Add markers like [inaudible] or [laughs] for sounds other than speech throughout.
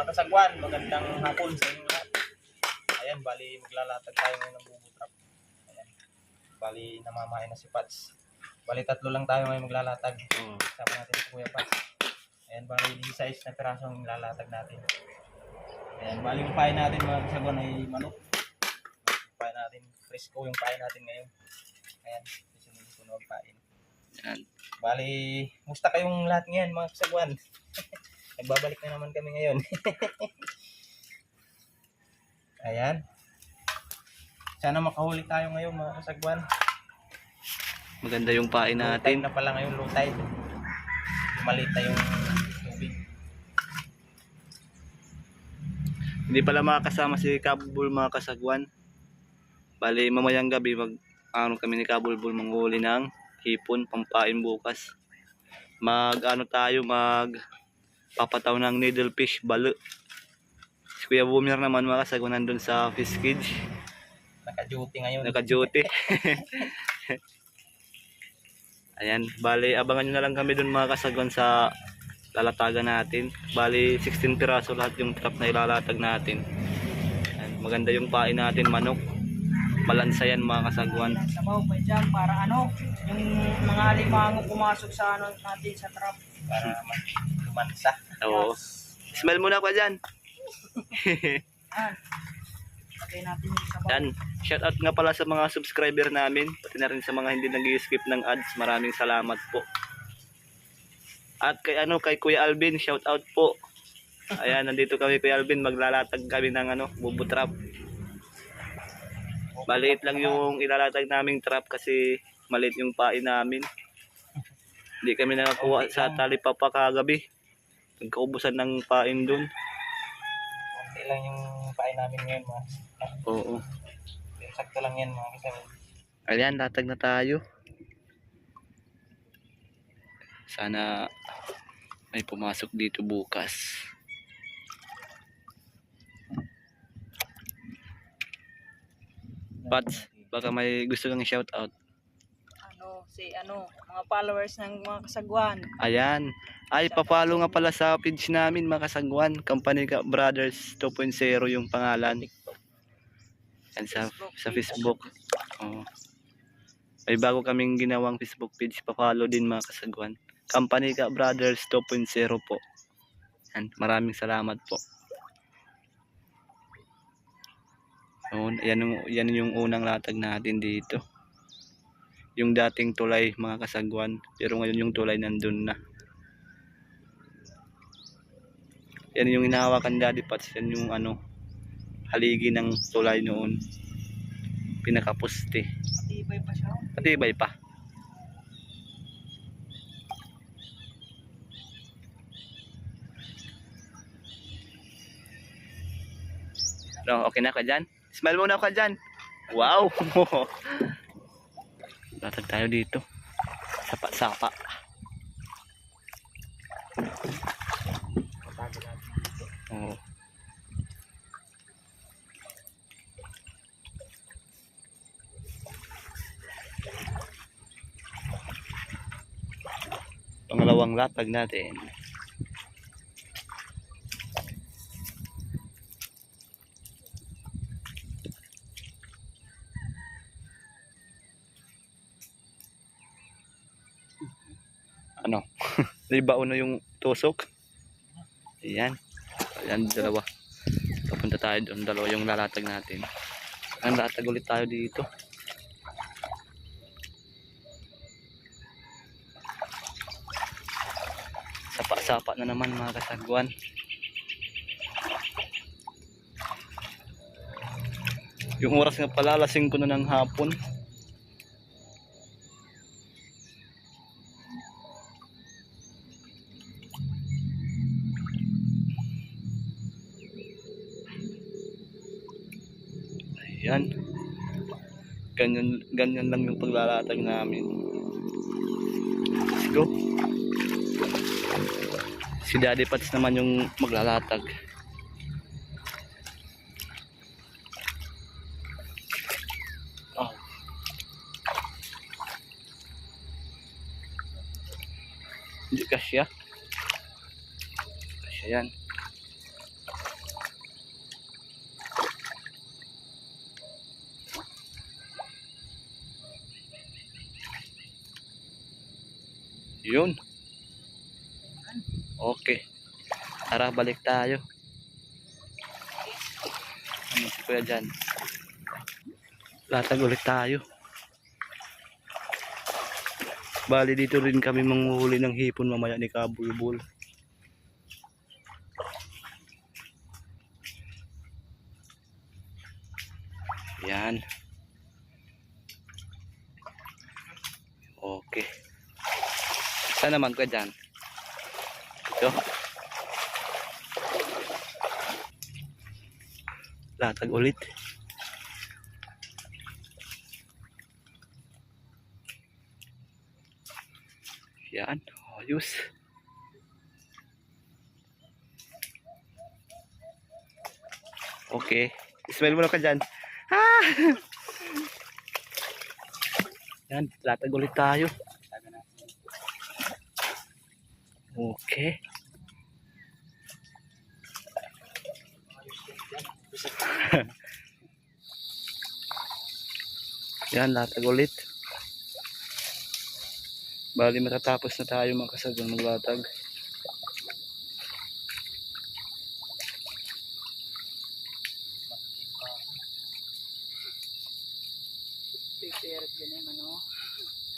Mga kasagwan, magandang hapon sa inyo lahat. Ayan, bali maglalatag tayo ngayon ng bubo trap. Ayan. Bali namamahay na si Pats. Bali tatlo lang tayo ngayon maglalatag. Oh. Kasama natin si Kuya Pats. Ayan, bali 16 na piraso ang lalatag natin. Ayan, bali yung pain natin mga kasagwan ay manok. Yung pain natin, fresco yung pain natin ngayon. Ayan, susunod-sunod pain. Yan. Bali, musta kayong lahat ngayon mga kasagwan? [laughs] Nagbabalik na naman kami ngayon. [laughs] Ayan. Sana makahuli tayo ngayon mga kasagwan. Maganda yung pain Low natin. na pala ngayon, low tide. Maliit na yung tubig. Hindi pala makakasama si Kabul mga kasagwan. Bali, mamayang gabi mag ano kami ni Kabulbul manghuli ng hipon pampain bukas. Mag ano tayo mag papataw ng needlefish balo. Si Kuya Boomer naman mga kasagwan nandun sa fish cage. Naka-duty ngayon. Naka-duty. [laughs] Ayan, bali abangan nyo na lang kami dun mga kasagwan sa lalatagan natin. Bali 16 piraso lahat yung trap na ilalatag natin. Ayan, maganda yung pain natin manok. Malansa yan mga kasagwan. sabaw pa dyan para ano, yung mga alimango pumasok sa ano natin sa trap. Para man [laughs] lumansa. Oo. Smell muna ko dyan. Yan. [laughs] Lagay natin yung sabaw. Yan. Shout out nga pala sa mga subscriber namin. Pati na rin sa mga hindi nag-skip ng ads. Maraming salamat po. At kay ano kay Kuya Alvin, shout out po. Ayan, nandito kami Kuya Alvin, maglalatag kami ng ano, bubo trap. Maliit lang yung ilalatag naming trap kasi maliit yung pain namin. Hindi kami nakakuha sa tali pa pa kagabi. Nagkaubusan ng pain dun. Konti lang yung pain namin ngayon mga Oo. Sakto lang yan mga kasagwan. Ayan, latag na tayo. Sana may pumasok dito bukas. Pats, baka may gusto kang shout out. Si ano, mga followers ng mga kasagwan. Ayan. Ay, papalo nga pala sa page namin, mga kasagwan. Company Ka Brothers 2.0 yung pangalan. Yan sa, sa Facebook. Oo. May bago kaming ginawang Facebook page. Papalo din mga kasagwan. Company Ka Brothers 2.0 po. Yan. Maraming salamat po. Yun, yan, yung, yan yung unang latag natin dito. Yung dating tulay mga kasagwan. Pero ngayon yung tulay nandun na. Yan yung hinahawakan daddy Pats. Yan yung ano, haligi ng tulay noon. Pinakapuste. Matibay pa siya. Patibay pa. No, okay na ka dyan? Smile muna ka dyan. Wow! [laughs] Latag tayo dito. Sapa-sapa. Oo. Pangalawang latag natin. Di ba uno yung tusok? Ayan. Ayan, dalawa. Papunta tayo doon. Dalawa yung lalatag natin. Ang latag ulit tayo dito. Sapa-sapa na naman mga kasagwan. Yung oras nga pala, lasing ko na ng hapon. Ganyan, ganyan lang yung paglalatag namin. Go. Si Daddy Pats naman yung maglalatag. Oh. Hindi kasya. Kasya yan. Yun. Okay. Tara, balik tayo. Ano si Kuya dyan? Latag ulit tayo. Bali dito rin kami manguhuli ng hipon mamaya ni Kabulbul. Yan. Okay. Saan naman ka dyan? Ito. Latag ulit. Yan. Ayos. Okay. Smell mo na ka dyan. Ah! [laughs] Yan. Latag ulit tayo. Okay. [laughs] Yan, latag ulit. Bali matatapos na tayo mga kasagang maglatag.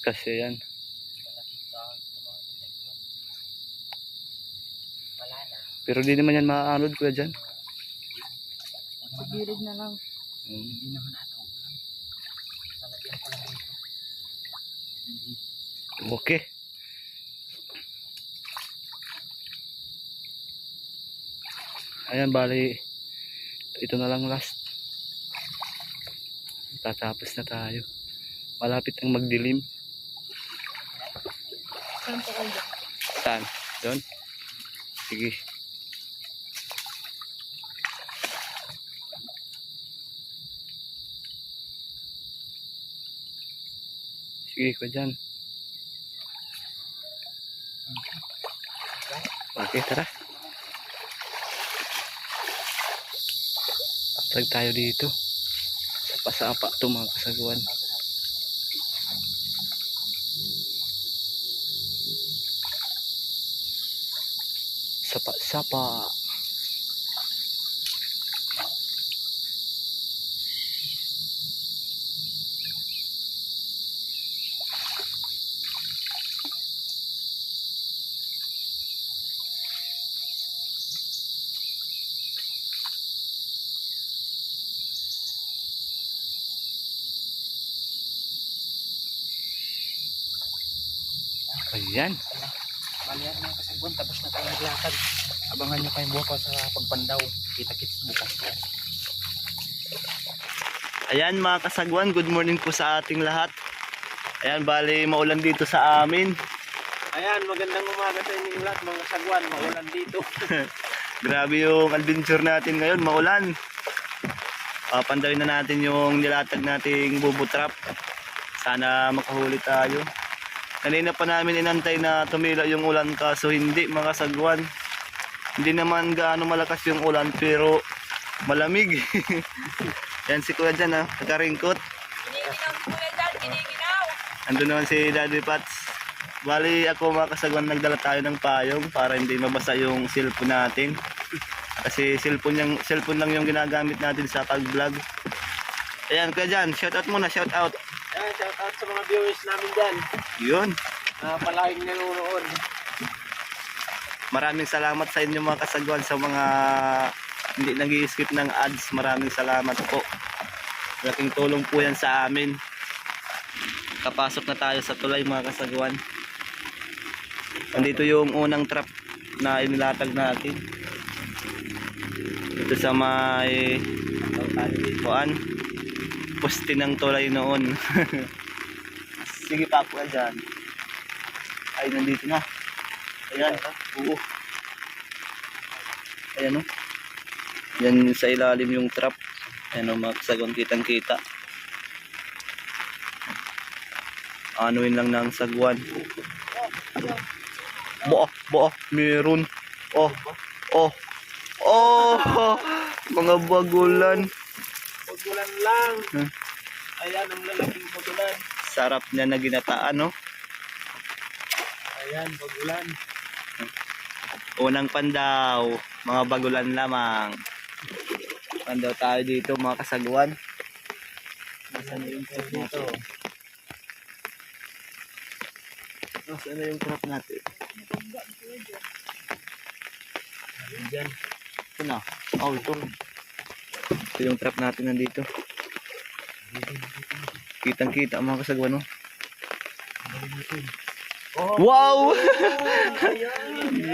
Kasi yan. Wala na. Pero di naman yan maaanod kuya dyan. Sa gilid na lang. Hmm. Hindi naman dito. Okay. Ayan, bali, ito na lang last. Tatapos na tayo. Malapit ang magdilim. Saan? Doon? Sige. Sige ko dyan. Okay, tara. Atag tayo dito. Sapa-sapa ito mga kasagawan. Sapa-sapa. Yan mga kasagwan, tapos na tayo naglatag. Abangan nyo kayong bukas sa pagpandaw. Kita-kits bukas. Ayan mga kasagwan, good morning po sa ating lahat. Ayan, bali maulan dito sa amin. Ayan, magandang umaga sa inyong lahat mga kasagwan. Maulan dito. [laughs] Grabe yung adventure natin ngayon, maulan. Papandawin na natin yung nilatag nating bubo trap. Sana makahuli tayo. Kanina pa namin inantay na tumila yung ulan kaso hindi mga kasagwan. Hindi naman gaano malakas yung ulan pero malamig. [laughs] Yan si Kuya dyan ha, giniginaw. Ando naman si Daddy Pats. Bali ako mga kasagwan nagdala tayo ng payong para hindi mabasa yung cellphone natin. Kasi cellphone, yung, cellphone lang yung ginagamit natin sa pag-vlog. Ayan, Kuya Jan, shout out muna, shout out. Ayan, shout out sa mga viewers namin dyan. Yun. Na palaging nanonood. Maraming salamat sa inyo mga kasagwan sa mga hindi nag skip ng ads. Maraming salamat po. Malaking tulong po yan sa amin. Kapasok na tayo sa tulay mga kasagwan. Andito yung unang trap na inilatag natin. Dito sa may kuan. Poste ng tulay noon. [laughs] Sige pa po dyan. Ay, nandito na. Ayan, oo. Ayan o. Yan sa ilalim yung trap. Ayan o, mga kasagon kitang kita. Anuin lang ng sagwan. Bo, bo, meron. Oh, oh, oh, [laughs] mga bagulan. Pagulan lang. Ayan, ang lalaking pagulan. Sarap niya na ginataan, no? Ayan, bagulan. Unang pandaw, mga bagulan lamang. Pandaw tayo dito mga kasaguan. Nasaan na yung trap dito? Nasaan na yung trap natin? Diyan. Ito na. Oh, ito. Ito yung trap natin nandito. Kitang kita mga kasaguan no? Oh, Wow! [laughs]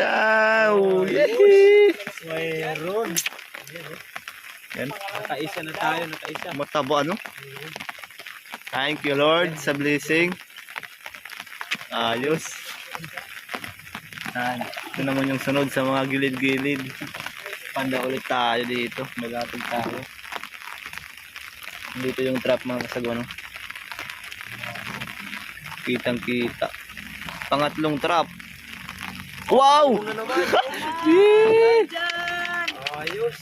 Yow! Yehey! Mayroon. Yan. Nakaisa na tayo, nakaisa. Mataba ano? Thank you Lord sa blessing. Ayos. Yan. Ito naman yung sunod sa mga gilid-gilid. Panda ulit tayo dito. Malatag tayo. Dito yung trap mga kasagwa no? Kitang kita. Pangatlong trap. Wow! [laughs] Ayos.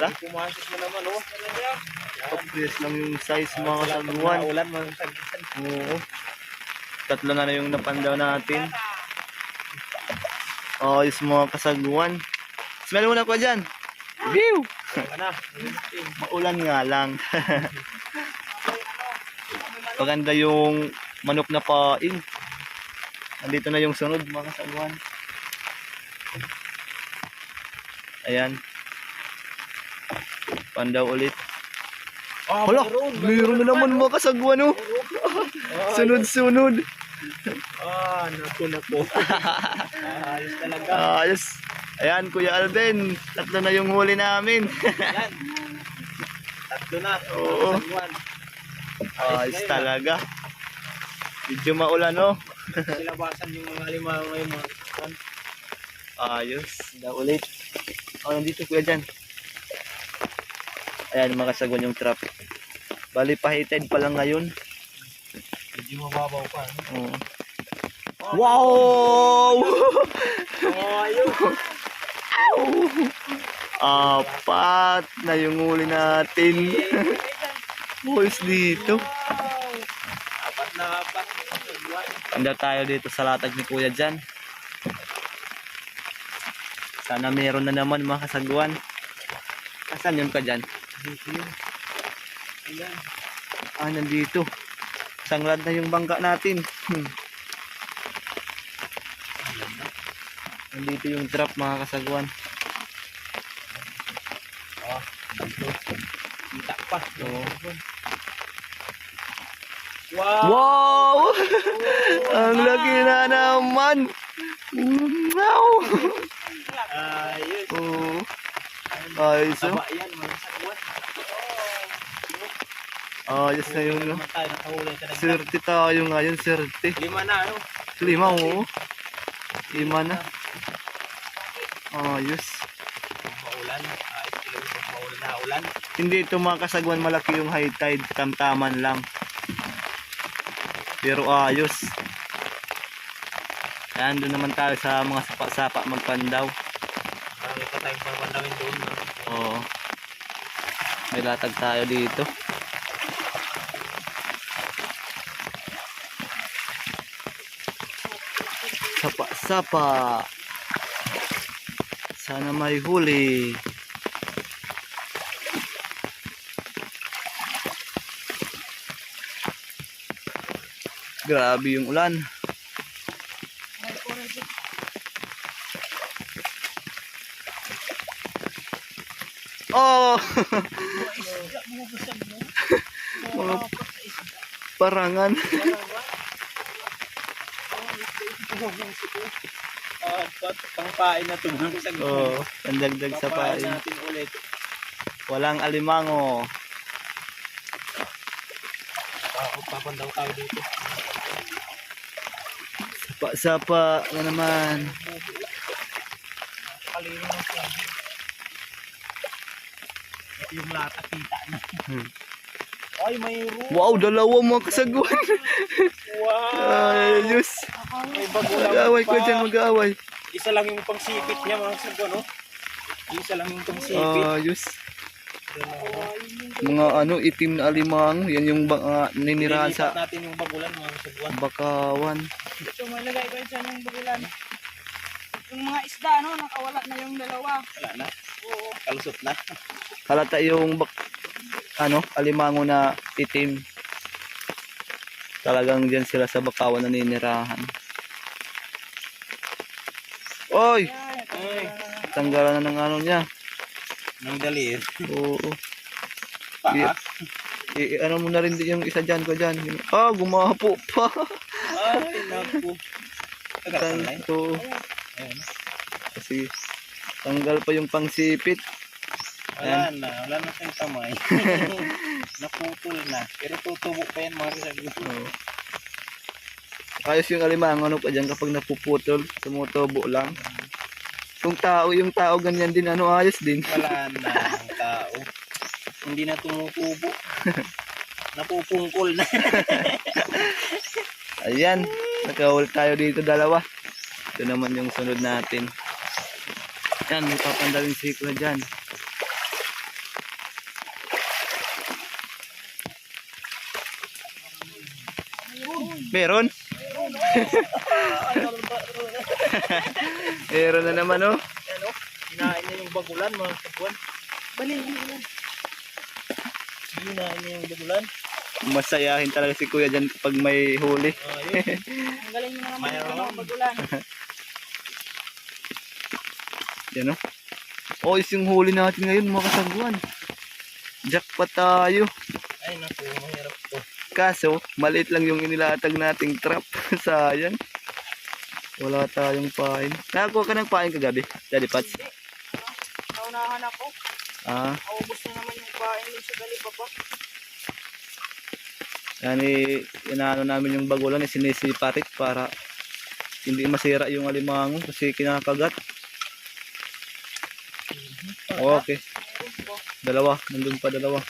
Ha? Pumasok mo naman, oh. Obvious lang yung size mga pang ulan, mga sagdan. Oo. Tatlo na na yung napandaw natin. Oh, yung mga kasaguan. Smell muna ko dyan. View! Na. Maulan nga lang. [laughs] Maganda yung manok na pain. Nandito na yung sunod mga kasaguan. Ayan. Pandaw ulit. Oh, Hala, mayroon. mayroon na naman mga kasaguan oh. Oh, [laughs] Sunod-sunod. Ah, naku, naku. Ah, [laughs] Ayos talaga. Ayos. Ayan, Kuya Alvin. Tatlo na yung huli namin. [laughs] Tatlo na. Oo. Ayos na yun, talaga. Medyo maulan, no? Silabasan yung mga lima ngayon mga sagwan. Ayos. Da ulit. Oh, nandito kuya dyan. Ayan, makasagwan yung trap. Bali, pahited pa lang ngayon. Medyo mababaw pa. ano? Oo. Wow! Oh, [laughs] ayun. Apat na yung huli natin. Boys dito. Apat na apat. Anda tayo dito sa latag ni Kuya dyan. Sana meron na naman mga kasagwan. Asan yun ka dyan? Dito yun. Ayan. Ah, nandito. Sanglad na yung bangka natin. Hmm. Nandito yung trap mga kasagwan. Oh, dito. Kita pa. Oo. Wow. Wow! [laughs] Ang laki na naman! Wow! Ayos. Oh. Ayos oh. Taba yan, mga sagwan. Ayos na yung no. Naman tayo ngayon, swerte. Lima na, ano? Lima oh. Lima na. Ayos. Maulan. Ayos maulan na ulan. Hindi ito mga kasagwan malaki yung high tide, tamtaman lang. Pero ayos. Ayan, doon naman tayo sa mga sapa-sapa magpandaw. Marami pa tayong papandawin doon. no? Oo. May latag tayo dito. Sapa-sapa. Sana may huli. Grabe yung ulan. Oh! [laughs] Mga parangan. Pat, pangpain na ito. Mga sagwan. Oh, pandagdag sa pain. natin ulit. Walang alimango. Tapos papandaw tayo dito. Sapa-sapa na naman. Kalino na siya. Ito yung lata kita na. Hmm. Ay, mayroon. Wow, dalawa mga kasagwan. Wow. Ayos. May bagulang Mag-away ko dyan, mag-away. Isa lang yung pangsipit niya mga sagwan, no? Isa lang yung pangsipit. Ayos. Mga ano, itim na alimango. Yan yung ah, ninirahan sa natin yung bagulan mga kasagwan. bakawan. Ito, may lagay ko dyan ng bagulan. Yung mga isda, no, nakawala na yung dalawa. Wala na. Oo. Kalusot na. Halata yung bak, ano, alimango na itim. Talagang dyan sila sa bakawan na ninirahan. Oy! Ay. Tanggalan na ng ano niya. Nang dalir. Oo. Pa. I, i- ano mo na rin din yung isa dyan ko dyan. Ah, gumapo pa. Ay, naku. Tagal Tang, na oo. Ayan. Kasi tanggal pa yung pangsipit. Wala na. Wala na siyang tamay. [laughs] Naputol na. Pero tutubo pa yan mga kasagwan. Oo. Ayos yung alimango ano pa dyan kapag napuputol, tumutubo lang. Kung tao, yung tao ganyan din, ano ayos din. Wala na ang tao. Hindi na tumutubo. [laughs] Napupungkol na. [laughs] Ayan, nakahul tayo dito dalawa. Ito naman yung sunod natin. Yan, may papandalin siklo dyan. Meron? [laughs] Meron na naman oh. Ano? Kinain niya yung bagulan mga kasagwan. Balil, balil. Kinain niya yung bagulan. Masayahin talaga si kuya dyan kapag may huli. Ang galing mo naman yung bagulan. [laughs] Yan oh. Oh, is yung huli natin ngayon mga kasagwan. Jackpot tayo. Ay naku, mahirap. Kaso, maliit lang yung inilatag nating trap. [laughs] Sayang. Wala tayong pain. Nakakuha ka ng pain kagabi, Daddy Pats. Hindi. Naunahan ako. Ah, Naubos na naman yung pain dun sa galipapa. yan eh, inaano namin yung bagulan, eh, sinisiparit para hindi masira yung alimango kasi kinakagat. Okay, Ayun po. dalawa. Nandun pa dalawa.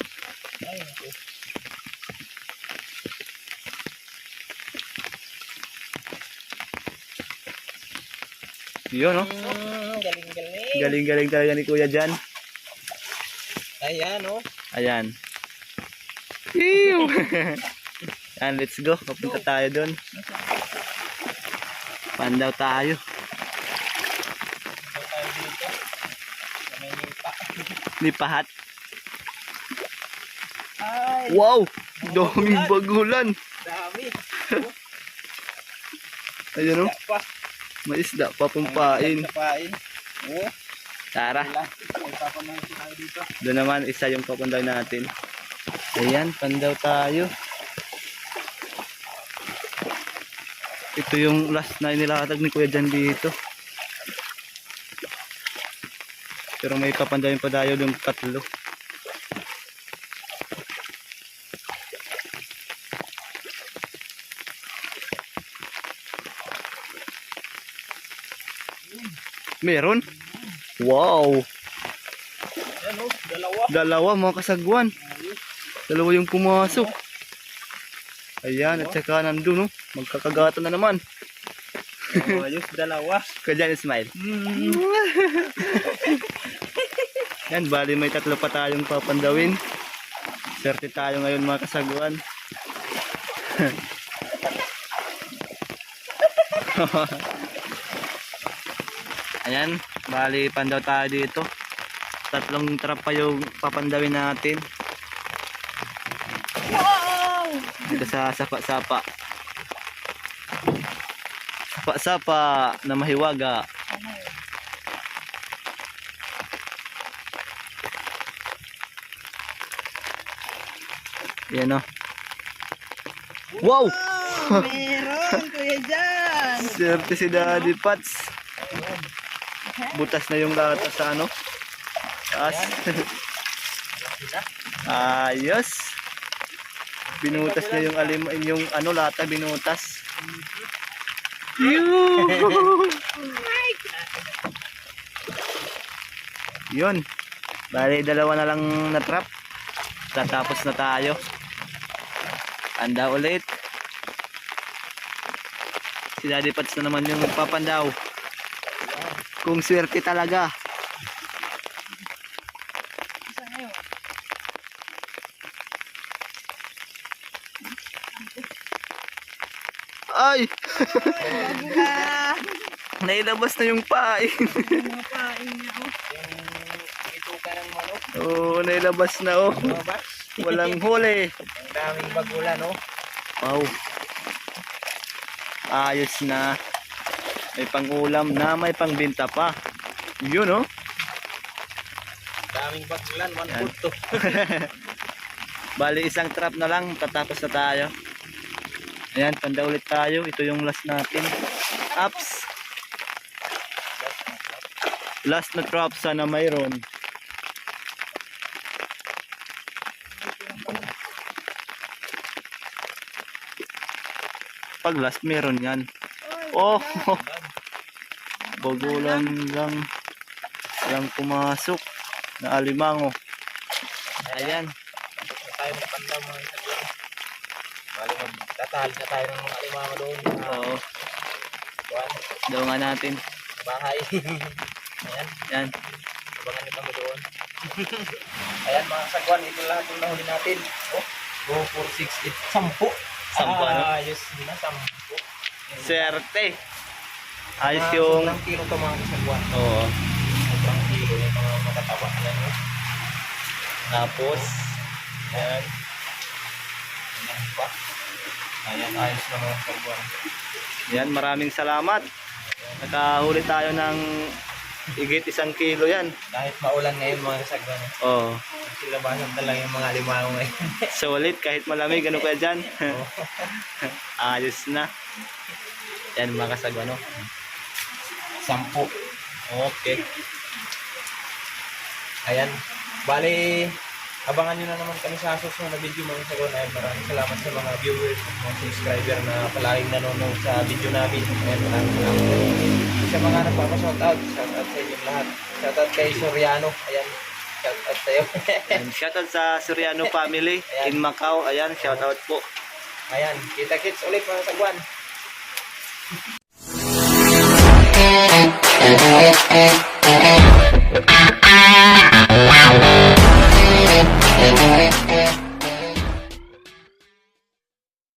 Yun, oh. Mm, galing-galing. Galing-galing talaga ni Kuya Jan. Ayan oh. Ayan. Ew! [laughs] Yan, let's go. Papunta tayo doon. Pandaw tayo. Lipahat. [laughs] Ay, Wow! Daming bagulan. Dami. [laughs] Ayun oh. May isda pa pumpain. Pain. Tara. Papamahin tayo dito. Doon naman isa yung papundaw natin. Ayan, pandaw tayo. Ito yung last na inilatag ni Kuya Jan dito. Pero may papandawin pa tayo yung tatlo. Meron? Wow! Ayan oh. Dalawa. Dalawa mga kasagwan. Dalawa yung pumasok. Ayan, at saka nandun, no? Magkakagatan na naman. Ayos. Dalawa. Kaya smile. Yan, bali may tatlo pa tayong papandawin. Swerte tayo ngayon mga kasagwan. [laughs] Ayan, bali pandaw tayo dito. Tatlong trap pa yung papandawin natin. Dito sa sapa-sapa. Sapa-sapa na mahiwaga. Yan o. Wow! meron, kuya dyan. [laughs] Swerte si Daddy Pats. Butas na yung lata sa ano. Taas. [laughs] Ayos. Binutas na yung alim yung ano lata binutas. [laughs] Yun. Bali dalawa na lang na trap. Tatapos na tayo. Anda ulit. Si Daddy Pats na naman yung papandaw. Kung swerte talaga. Ay! [laughs] Nailabas na yung pain. Oo, oh, nailabas na oh. Walang huli. Ang daming bagulan oh. Wow. Ayos na. May pangulam na, may pangbenta pa. Yun oh. Daming bagulan, one foot to. [laughs] Bali isang trap na lang, tatapos na tayo. Ayan, tanda ulit tayo. Ito yung last natin. Ups. Last na trap sana mayroon. Pag last meron yan. Oh, [laughs] bagulan lang lang pumasok na alimango. Ayan. Tayo magpandam mga isagwan. Bali magtatahal na tayo ng mga alimango doon. Oo, daw nga natin. bahay. [laughs] Ayan, Yan. abangan nyo kami doon. [laughs] Ayan mga sagwan, ito lahat yung nahuli natin. Oh, 2, 4, 6, 8, 10. Sampu, ano? Ah, ayos na, 10. Swerte. Ayos Ah, yung... Sobrang kilo to mga sagwan. Oo. Sobrang kilo yung mga makatawa. Ayan, oh. Tapos, ayan. Ayan pa. Ayan, ayos na mga sagwan. Yan, maraming salamat. Nakahuli tayo ng higit isang kilo yan. Kahit maulan ngayon mga sagwan. Oo. Silabasan talaga yung mga limango ngayon. [laughs] Solid kahit malamig. Ano kaya dyan? [laughs] Ayos na. Yan mga kasagwa, no? Sampu. Okay. Ayan. Bali, abangan nyo na naman kami sa susunod na video mga sagon. Ayan, maraming salamat sa mga viewers, mga subscriber na palaging nanonood sa video namin. Ayan, maraming salamat. Sa mga nagpapashoutout, shoutout sa inyong lahat. Shoutout kay Soriano. Ayan, shoutout sa'yo. Shoutout sa Suriano family in Macau. Ayan, shoutout po. Ayan, kita-kits ulit mga sagwan. Wow.